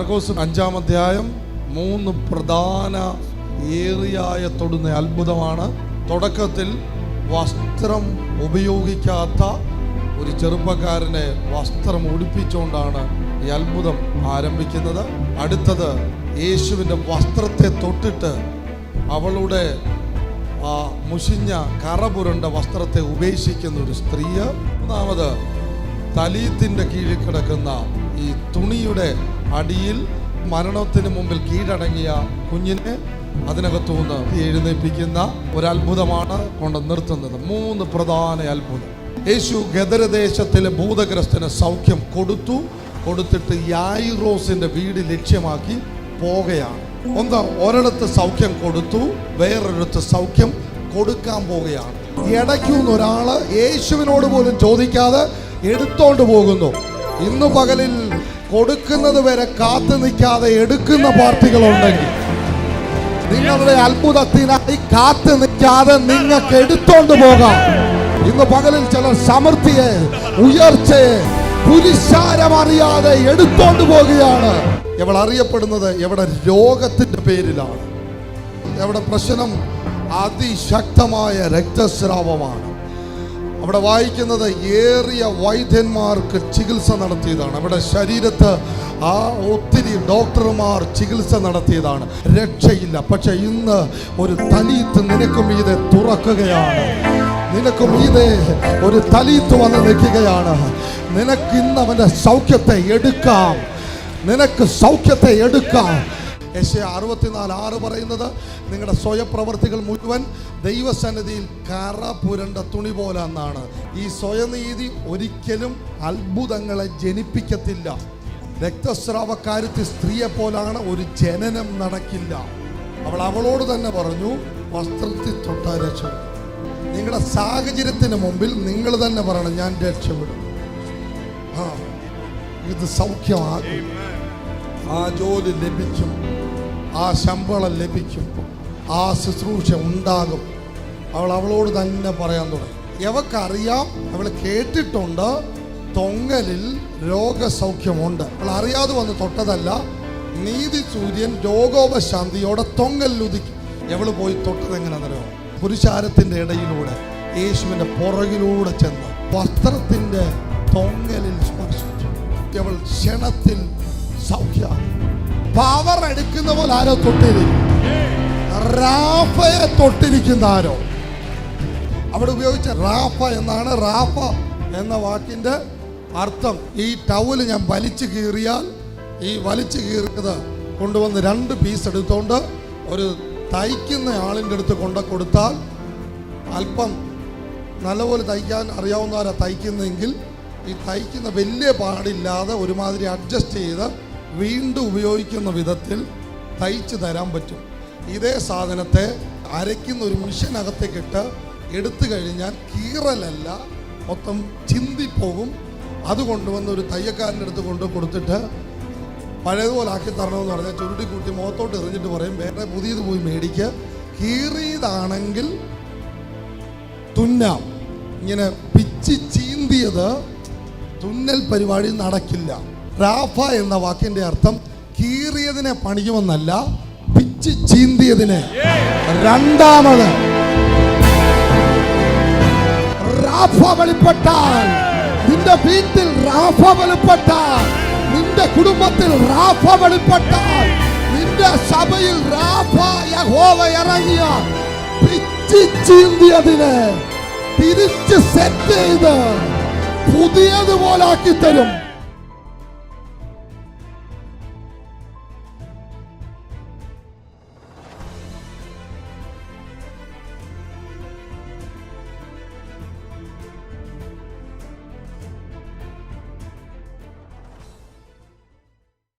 മർക്കോസ് അഞ്ചാം അധ്യായം മൂന്ന് പ്രധാന ഏറിയായ തൊടുന്ന അത്ഭുതമാണ്. തുടക്കത്തിൽ വസ്ത്രം ഉപയോഗിക്കാത്ത ഒരു ചെറുപ്പക്കാരനെ വസ്ത്രം ഉടുപ്പിച്ചുകൊണ്ടാണ് ഈ അത്ഭുതം ആരംഭിക്കുന്നത്. അടുത്തത് യേശുവിന്റെ വസ്ത്രത്തെ തൊട്ടിട്ട് അവളുടെ ആ മുഷിഞ്ഞ കറപുരണ്ട വസ്ത്രത്തെ ഉപേക്ഷിക്കുന്ന ഒരു സ്ത്രീ. മൂന്നാമത് തലീത്തിന്റെ കീഴിൽ കിടക്കുന്ന ഈ തുണിയുടെ അടിയിൽ മരണത്തിന് മുമ്പിൽ കീഴടങ്ങിയ കുഞ്ഞിനെ അതിനകത്തുനിന്ന് എഴുന്നേൽപ്പിക്കുന്ന ഒരു അത്ഭുതമാണ് കൊണ്ട് നിർത്തുന്നത്. മൂന്ന് പ്രധാന അത്ഭുതം. യേശു ഗദരദേശത്തിലെ ഭൂതഗ്രസ്തന് സൗഖ്യം കൊടുത്തു. കൊടുത്തിട്ട് യായിറോസിന്റെ വീട് ലക്ഷ്യമാക്കി പോകുകയാണ് ഒന്ന് ഒരിടത്ത് സൗഖ്യം കൊടുത്തു. വേറൊരിടത്ത് സൗഖ്യം കൊടുക്കാൻ പോവുകയാണ്. ഇടയ്ക്കുന്ന ഒരാൾ യേശുവിനോട് പോലും ചോദിക്കാതെ എടുത്തോണ്ട് പോകുന്നു. ഇന്ന് പകലിൽ കൊടുക്കുന്നത് വരെ കാത്തു നിൽക്കാതെ എടുക്കുന്ന പാർട്ടികളുണ്ടെങ്കിൽ നിങ്ങളുടെ അത്ഭുതത്തിനായി കാത്തു നിൽക്കാതെ നിങ്ങൾക്ക് എടുത്തോണ്ട് പോകാം. ഇന്ന് പകലിൽ ചില സമൃദ്ധിയെ ഉയർച്ചയെ പുരുഷാരമറിയാതെ എടുത്തോണ്ട് പോകുകയാണ്. ഇവൾ അറിയപ്പെടുന്നത് എവിടെ രോഗത്തിന്റെ പേരിലാണ്. എവിടെ പ്രശ്നം അതിശക്തമായ രക്തസ്രാവമാണ്. അവിടെ വായിക്കുന്നത് ഏറിയ വൈദ്യന്മാർക്ക് ചികിത്സ നടത്തിയതാണ്. അവിടെ ശരീരത്ത് ആ ഒത്തിരി ഡോക്ടർമാർ ചികിത്സ നടത്തിയതാണ്. രക്ഷയില്ല. പക്ഷെ ഇന്ന് ഒരു തലീത്ത് നിനക്കും മീതെ തുറക്കുകയാണ്. നിനക്കും മീതെ ഒരു തലീത്ത് വന്ന് നിൽക്കുകയാണ്. നിനക്ക് ഇന്ന് അവന്റെ സൗഖ്യത്തെ എടുക്കാം. നിനക്ക് സൗഖ്യത്തെ എടുക്കാം. യശ അറുപത്തിനാല് ആറ് പറയുന്നത് നിങ്ങളുടെ സ്വയപ്രവർത്തികൾ മുഴുവൻ ദൈവസന്നിധിയിൽ കറ പുരണ്ട തുണി പോലെ എന്നാണ്. ഈ സ്വയനീതി ഒരിക്കലും അത്ഭുതങ്ങളെ ജനിപ്പിക്കത്തില്ല. രക്തസ്രാവക്കാരത്തി സ്ത്രീയെ പോലാണ് ഒരു ജനനം നടക്കില്ല. അവൾ അവളോട് തന്നെ പറഞ്ഞു വസ്ത്രത്തിൽ തൊട്ടാ രക്ഷപ്പെടും. നിങ്ങളുടെ സാഹചര്യത്തിന് മുമ്പിൽ നിങ്ങൾ തന്നെ പറയണം ഞാൻ രക്ഷപ്പെടും. ആ ഇത് സൗഖ്യമാകും. ആ ജോലി ലഭിക്കും. ആ ശമ്പളം ലഭിക്കും. ആ ശുശ്രൂഷ ഉണ്ടാകും. അവൾ അവളോട് തന്നെ പറയാൻ തുടങ്ങി. എവക്കറിയാം? അവൾ കേട്ടിട്ടുണ്ട്. തൊങ്ങലിൽ രോഗസൗഖ്യമുണ്ട്. അവൾ അറിയാതെ വന്ന് തൊട്ടതല്ല. നീതി സൂര്യൻ രോഗോപശാന്തിയോടെ തൊങ്ങലിൽ ഉദിക്കും. എവൾ പോയി തൊട്ടത് എങ്ങനെയാണെന്നറിയോ? പുരുഷാരത്തിന്റെ ഇടയിലൂടെ യേശുവിന്റെ പുറകിലൂടെ ചെന്ന് വസ്ത്രത്തിന്റെ തൊങ്ങലിൽ സ്പർശിച്ചു. അവൾ ക്ഷണത്തിൽ സൗഖ്യ പവർ എടുക്കുന്ന പോലെ ആരോ തൊട്ടിരിക്കും റാഫയെ തൊട്ടിരിക്കുന്ന ആരോ. അവിടെ ഉപയോഗിച്ച റാഫ എന്നാണ് റാഫ എന്ന വാക്കിന്റെ അർത്ഥം. ഈ ടവൽ ഞാൻ വലിച്ചു കീറിയാൽ ഈ വലിച്ചു കീറിയത് കൊണ്ടുവന്ന് രണ്ട് പീസ് എടുത്തുകൊണ്ട് ഒരു തയ്ക്കുന്ന ആളിന്റെ അടുത്ത് കൊണ്ട കൊടുത്താൽ അല്പം നല്ലപോലെ തയ്ക്കാൻ അറിയാവുന്നവരാണ് തയ്ക്കുന്നതെങ്കിൽ ഈ തയ്ക്കുന്ന വലിയ പാടില്ലാതെ ഒരുമാതിരി അഡ്ജസ്റ്റ് ചെയ്ത് വീണ്ടും ഉപയോഗിക്കുന്ന വിധത്തിൽ തയ്ച്ചു തരാൻ പറ്റും. ഇതേ സാധനത്തെ അരയ്ക്കുന്ന ഒരു മിഷനകത്തേക്കിട്ട് എടുത്തു കഴിഞ്ഞാൽ കീറലല്ല മൊത്തം ചിന്തിപ്പോകും. അത് കൊണ്ടുവന്ന് ഒരു തയ്യക്കാരന്റെ അടുത്ത് കൊണ്ട് കൊടുത്തിട്ട് പഴയതുപോലെ ആക്കി തരണമെന്ന് പറഞ്ഞാൽ ചുരുട്ടി കൂട്ടി മുഖത്തോട്ട് എറിഞ്ഞിട്ട് പറയും വേറെ പുതിയത് പോയി മേടിക്കുക കീറിയതാണെങ്കിൽ തുന്നാം. ഇങ്ങനെ പിച്ചി ചീന്തിയത് തുന്നൽ പരിപാടി നടക്കില്ല. റാഫ എന്ന വാക്കിന്റെ അർത്ഥം കീറിയതിനെ പണിയുമെന്നല്ല പിച്ച് ചീന്തിയതിനെ. രണ്ടാമത് റാഫ വെളിപ്പെട്ടാൽ നിന്റെ വീട്ടിൽ റാഫ വെളിപ്പെട്ടാൽ നിന്റെ കുടുംബത്തിൽ റാഫ വെളിപ്പെട്ടാൽ നിന്റെ സഭയിൽ റാഫ യഹോവ ഇറങ്ങിയ പിച്ച് ചീന്തിയതിനെ തിരിച്ച് സെറ്റ് ചെയ്ത് പുതിയതുപോലാക്കി തരും